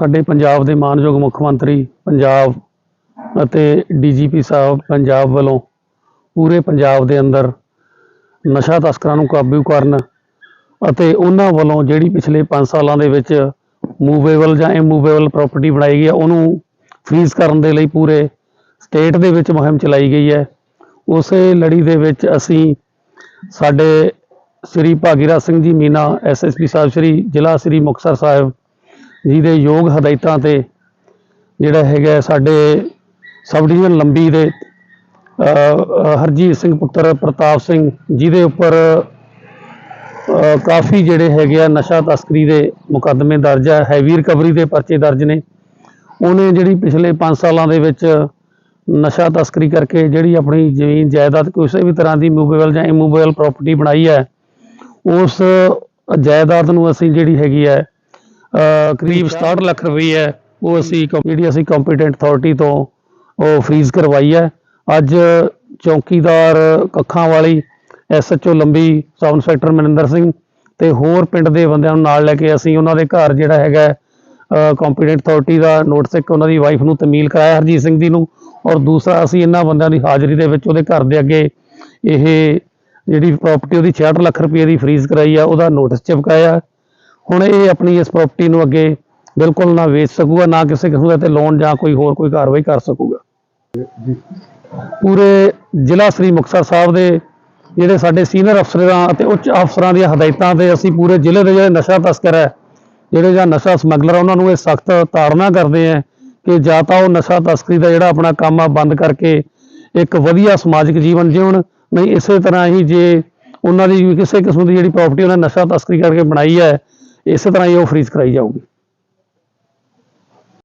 ਸਾਡੇ ਪੰਜਾਬ ਦੇ ਮਾਨਯੋਗ ਮੁੱਖ ਮੰਤਰੀ ਪੰਜਾਬ ਅਤੇ ਡੀਜੀਪੀ ਸਾਹਿਬ ਪੰਜਾਬ ਵੱਲੋਂ ਪੂਰੇ ਪੰਜਾਬ ਦੇ ਅੰਦਰ ਨਸ਼ਾ ਤਸਕਰਾਂ ਨੂੰ ਕਾਬੂ ਕਰਨ ਅਤੇ ਉਹਨਾਂ ਵੱਲੋਂ ਜਿਹੜੀ ਪਿਛਲੇ 5 ਸਾਲਾਂ ਦੇ ਵਿੱਚ ਮੂਵੇਬਲ ਜਾਂ ਇਮੂਵੇਬਲ ਪ੍ਰਾਪਰਟੀ ਬਣਾਈ ਗਈ ਹੈ, ਉਹਨੂੰ ਫ੍ਰੀਜ਼ ਕਰਨ ਦੇ ਲਈ ਪੂਰੇ ਸਟੇਟ ਦੇ ਵਿੱਚ ਮੁਹਿੰਮ ਚਲਾਈ ਗਈ ਹੈ। ਉਸੇ ਲੜੀ ਦੇ ਵਿੱਚ ਅਸੀਂ ਸਾਡੇ ਸ੍ਰੀ ਭਾਗੀਰਥ ਸਿੰਘ ਜੀ, ਮੀਨਾ ਐਸਐਸਪੀ ਸਾਹਿਬ, ਸ੍ਰੀ ਜ਼ਿਲ੍ਹਾ ਸ੍ਰੀ ਮੁਕਤਸਰ ਸਾਹਿਬ ਜਿਹਦੇ ਯੋਗ ਹਦਾਇਤਾਂ ਤੇ ਜਿਹੜਾ ਹੈਗਾ ਸਾਡੇ ਸਬ ਡਿਵੀਜ਼ਨ ਲੰਬੀ ਦੇ ਹਰਜੀਤ ਸਿੰਘ ਪੁੱਤਰ ਪ੍ਰਤਾਪ ਸਿੰਘ, ਜਿਹਦੇ ਉੱਪਰ ਕਾਫੀ ਜਿਹੜੇ ਹੈਗੇ ਆ ਨਸ਼ਾ ਤਸਕਰੀ ਦੇ ਮੁਕੱਦਮੇ ਦਰਜ ਹੈ ਹੈਵੀ ਰਿਕਵਰੀ ਦੇ ਪਰਚੇ ਦਰਜ ਨੇ। ਉਹਨੇ ਜਿਹੜੀ ਪਿਛਲੇ 5 ਸਾਲਾਂ ਦੇ ਵਿੱਚ ਨਸ਼ਾ ਤਸਕਰੀ ਕਰਕੇ ਜਿਹੜੀ ਆਪਣੀ ਜ਼ਮੀਨ, ਜਾਇਦਾਦ ਕਿਸੇ ਵੀ ਤਰ੍ਹਾਂ ਦੀ ਮੂਵੇਬਲ ਜਾਂ ਇਮੂਵੇਬਲ ਪ੍ਰਾਪਰਟੀ ਬਣਾਈ ਹੈ, ਉਸ ਜਾਇਦਾਦ ਨੂੰ ਅਸੀਂ ਜਿਹੜੀ ਹੈਗੀ ਹੈ ਕਰੀਬ 67 ਲੱਖ ਰੁਪਏ ਹੈ। ਉਹ ਅਸੀਂ ਕੰ- ਜਿਹੜੀ ਅਸੀਂ ਕੰਪੀਟੈਂਟ ਅਥਾਰਟੀ ਤੋਂ ਉਹ ਫ੍ਰੀਜ਼ ਕਰਵਾਈ ਹੈ। ਅੱਜ ਚੌਕੀਦਾਰ ਕੱਖਾਂ ਵਾਲੀ ਐਸਐਚਓ ਲੰਬੀ ਸਬ ਇੰਸਪੈਕਟਰ ਮਨਿੰਦਰ ਸਿੰਘ ਤੇ ਹੋਰ ਪਿੰਡ ਦੇ ਬੰਦਿਆਂ ਨੂੰ ਨਾਲ ਲੈ ਕੇ ਅਸੀਂ ਉਹਨਾਂ ਦੇ ਘਰ ਜਿਹੜਾ ਹੈਗਾ ਕੰਪੀਟੈਂਟ ਅਥਾਰਟੀ ਦਾ ਨੋਟਿਸ ਇੱਕ ਉਹਨਾਂ ਦੀ ਵਾਈਫ ਨੂੰ ਤਮੀਲ ਕਰਾਇਆ, ਹਰਜੀਤ ਸਿੰਘ ਦੀ ਨੂੰ। ਔਰ ਦੂਸਰਾ ਅਸੀਂ ਇਹਨਾਂ ਬੰਦਿਆਂ ਦੀ ਹਾਜ਼ਰੀ ਦੇ ਵਿੱਚ ਉਹਦੇ ਘਰ ਦੇ ਅੱਗੇ ਇਹ ਜਿਹੜੀ ਪ੍ਰਾਪਰਟੀ ਉਹਦੀ 66 ਲੱਖ ਰੁਪਏ ਦੀ ਫ੍ਰੀਜ਼ ਕਰਾਈ ਆ, ਉਹਦਾ ਨੋਟਿਸ ਚਿਪਕਾਇਆ। ਹੁਣ ਇਹ ਆਪਣੀ ਇਸ ਪ੍ਰਾਪਰਟੀ ਨੂੰ ਅੱਗੇ ਬਿਲਕੁਲ ਨਾ ਵੇਚ ਸਕੂਗਾ, ਨਾ ਕਿਸੇ ਕਿਸਮ ਦਾ ਤੇ ਲੋਨ ਜਾਂ ਕੋਈ ਹੋਰ ਕੋਈ ਕਾਰਵਾਈ ਕਰ ਸਕੂਗਾ। ਪੂਰੇ ਜ਼ਿਲ੍ਹਾ ਸ੍ਰੀ ਮੁਕਤਸਰ ਸਾਹਿਬ ਦੇ ਜਿਹੜੇ ਸਾਡੇ ਸੀਨੀਅਰ ਅਫਸਰਾਂ ਅਤੇ ਉੱਚ ਅਫਸਰਾਂ ਦੀਆਂ ਹਦਾਇਤਾਂ ਤੇ ਅਸੀਂ ਪੂਰੇ ਜ਼ਿਲ੍ਹੇ ਦੇ ਜਿਹੜੇ ਨਸ਼ਾ ਤਸਕਰ ਹੈ, ਜਿਹੜੇ ਜਾਂ ਨਸ਼ਾ ਸਮਗਲਰ ਉਹਨਾਂ ਨੂੰ ਇਹ ਸਖਤ ਤਾੜਨਾ ਕਰਦੇ ਆ ਕਿ ਜਾਂ ਤਾਂ ਉਹ ਨਸ਼ਾ ਤਸਕਰੀ ਦਾ ਜਿਹੜਾ ਆਪਣਾ ਕੰਮ ਆ ਬੰਦ ਕਰਕੇ ਇੱਕ ਵਧੀਆ ਸਮਾਜਿਕ ਜੀਵਨ ਜਿਉਣ। ਨਹੀਂ, ਇਸੇ ਤਰ੍ਹਾਂ ਹੀ ਜੇ ਉਹਨਾਂ ਦੀ ਕਿਸੇ ਕਿਸਮ ਦੀ ਜਿਹੜੀ ਪ੍ਰਾਪਰਟੀ ਉਹਨਾਂ ਨਸ਼ਾ ਤਸਕਰੀ ਕਰਕੇ ਬਣਾਈ ਹੈ ਇਸੇ ਤਰ੍ਹਾਂ ਹੀ ਉਹ ਫਰੀਜ਼ ਕਰਾਈ ਜਾਊਗੀ।